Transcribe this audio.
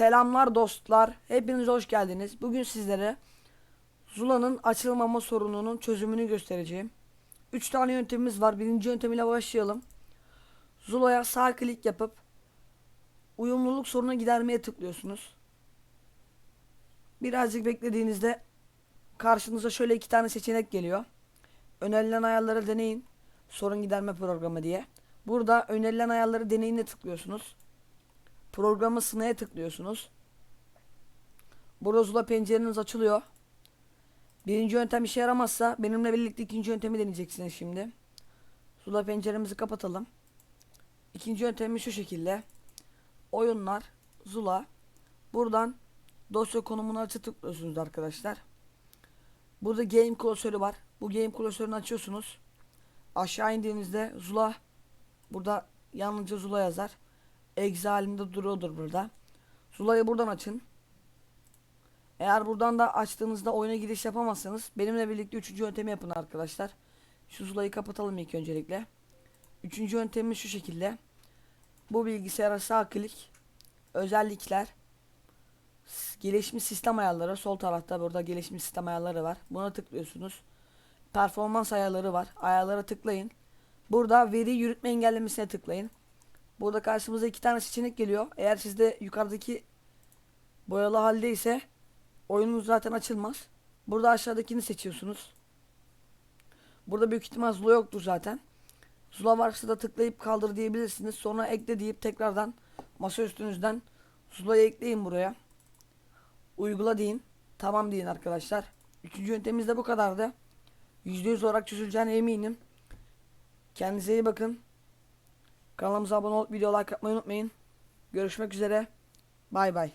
Selamlar dostlar. Hepiniz hoş geldiniz. Bugün sizlere Zula'nın açılmama sorununun çözümünü göstereceğim. 3 tane yöntemimiz var. Birinci yöntemiyle başlayalım. Zula'ya sağ klik yapıp uyumluluk sorunu gidermeye tıklıyorsunuz. Birazcık beklediğinizde karşınıza şöyle iki tane seçenek geliyor. Önerilen ayarları deneyin. Sorun giderme programı diye. Burada önerilen ayarları deneyine tıklıyorsunuz. Programı sınaya tıklıyorsunuz. Burada Zula pencereniz açılıyor. Birinci yöntem işe yaramazsa benimle birlikte ikinci yöntemi deneyeceksiniz şimdi. Zula penceremizi kapatalım. İkinci yöntemi şu şekilde. Oyunlar, Zula. Buradan dosya konumunu açı tıklıyorsunuz arkadaşlar. Burada game klasörü var. Bu game klasörünü açıyorsunuz. Aşağı indiğinizde Zula burada yalnızca Zula yazar. Exe halinde duruyordur burada. Zula'yı buradan açın. Eğer buradan da açtığınızda oyuna giriş yapamazsanız benimle birlikte üçüncü yöntemi yapın arkadaşlar. Şu Zula'yı kapatalım ilk öncelikle. Üçüncü yöntemimiz şu şekilde. Bu bilgisayara sağ klik. Özellikler. Gelişmiş sistem ayarları. Sol tarafta burada gelişmiş sistem ayarları var. Buna tıklıyorsunuz. Performans ayarları var. Ayarlara tıklayın. Burada veri yürütme engellemesine tıklayın. Burada karşımıza iki tane seçenek geliyor. Eğer sizde yukarıdaki boyalı halde ise oyununuz zaten açılmaz. Burada aşağıdakini seçiyorsunuz. Burada büyük ihtimal Zula yoktur zaten. Zula varsa da tıklayıp kaldır diyebilirsiniz. Sonra ekle deyip tekrardan masa üstünüzden Zula'yı ekleyin buraya. Uygula deyin. Tamam deyin arkadaşlar. Üçüncü yöntemimiz de bu kadardı. %100 olarak çözüleceğine eminim. Kendinize iyi bakın. Kanalımıza abone olup video like atmayı unutmayın. Görüşmek üzere. Bay bay.